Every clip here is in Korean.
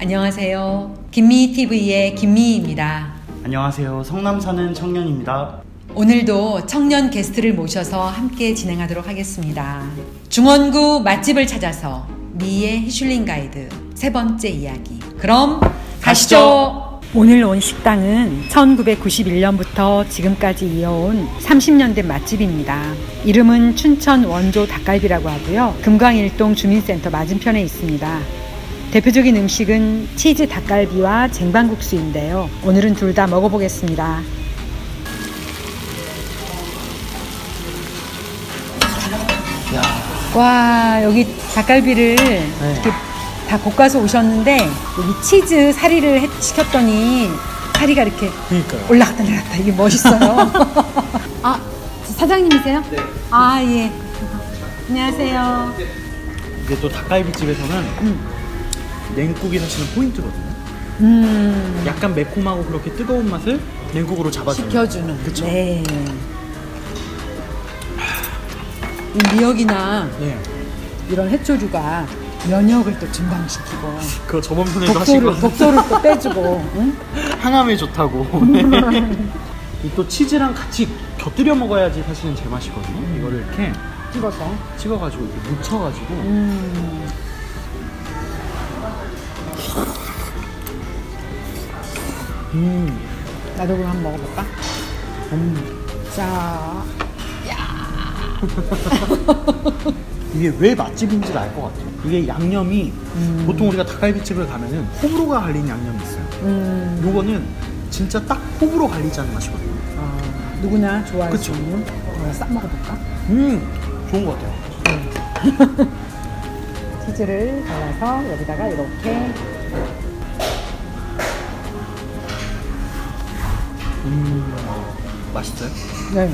안녕하세요. 김미 TV의 김미희입니다. 안녕하세요. 성남 사는 청년입니다. 오늘도 청년 게스트를 모셔서 함께 진행하도록 하겠습니다. 중원구 맛집을 찾아서 미의 히슐링 가이드 세 번째 이야기. 그럼 가시죠. 오늘 온 식당은 1991년부터 지금까지 이어온 30년 된 맛집입니다. 이름은 춘천 원조 닭갈비라고 하고요. 금광일동 주민센터 맞은편에 있습니다. 대표적인 음식은 치즈 닭갈비와 쟁반국수인데요. 오늘은 둘 다 먹어보겠습니다. 와 여기 닭갈비를 이렇게 다 볶아서 오셨는데 여기 치즈 사리를 해- 시켰더니 사리가 이렇게 그러니까요. 올라갔다 내려갔다 이게 멋있어요. 아 사장님이세요? 네. 아 예. 안녕하세요. 이게 또 닭갈비집에서는 냉국이 사실은 포인트거든요. 음 약간 매콤하고 그렇게 뜨거운 맛을 냉국으로 잡아줘요. 시켜주는. 그쵸. 네. 이 미역이나 네. 이런 해초류가 면역을 또 증강시키고 그거 저번 편에도 독소를 하시고 독소를 또 빼주고. 응? 항암에 좋다고. 네. 이또 치즈랑 같이 곁들여 먹어야지 사실은 제 맛이거든요. 이거를 이렇게 찍어서. 찍어가지고 이렇게 묻혀가지고 음. 음. 나도 그럼 한번 먹어볼까? 음. 자, 이게 왜 맛집인지를 알것 같아요. 이게 양념이 보통 우리가 닭갈비집을 가면은 호불호가 갈린 양념이 있어요. 음, 요거는 진짜 딱 호불호 갈리지 않는 맛이거든요. 아, 누구나 좋아할 그쵸. 수 있는. 어, 싹 먹어볼까? 음, 좋은 것 같아요. 치즈를 발라서 여기다가 이렇게. 음, 맛있어요? 네.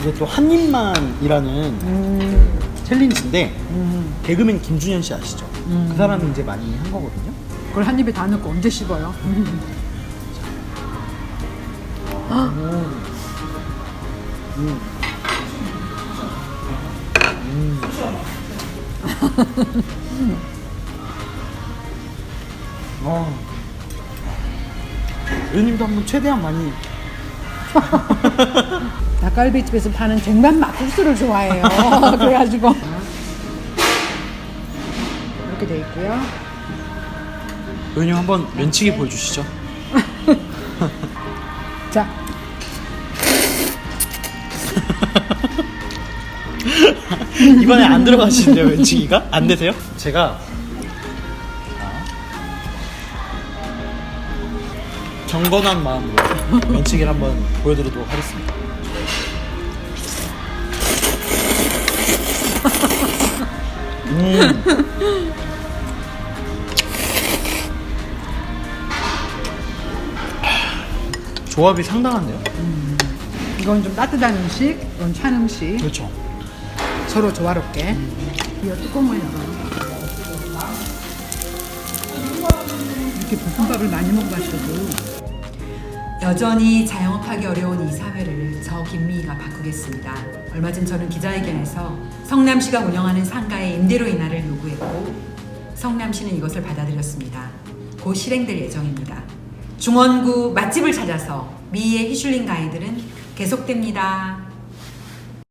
이게 또 한 입만이라는 음, 챌린지인데 음. 개그맨 김준현 씨 아시죠? 음. 그 사람이 이제 많이 한 거거든요. 그걸 한 입에 다 넣고 언제 씹어요? 음. 음. 음. 어. 의원님도 한번 최대한 많이 닭갈비집에서 파는 쟁반 막국수를 좋아해요. 그래가지고. 이렇게 돼 있고요. 의원님 한번 면치기 보여주시죠. 자, 이번에 안 들어가시는데요, 면치기가? 안 되세요? 제가 경건한 마음으로 면치기를 한번 보여드리도록 하겠습니다. 음. 조합이 상당한데요? 이건 좀 따뜻한 음식, 이건 찬 음식. 그렇죠. 서로 조화롭게. 이 뚜껑을 열어. 이렇게 볶음밥을 많이 먹어봤어도 여전히 자영업하기 어려운 이 사회를 저 김미희가 바꾸겠습니다. 얼마 전 저는 기자회견에서 성남시가 운영하는 상가의 임대료 인하를 요구했고 성남시는 이것을 받아들였습니다. 곧 실행될 예정입니다. 중원구 맛집을 찾아서 미희의 히슐링 가이드는 계속됩니다.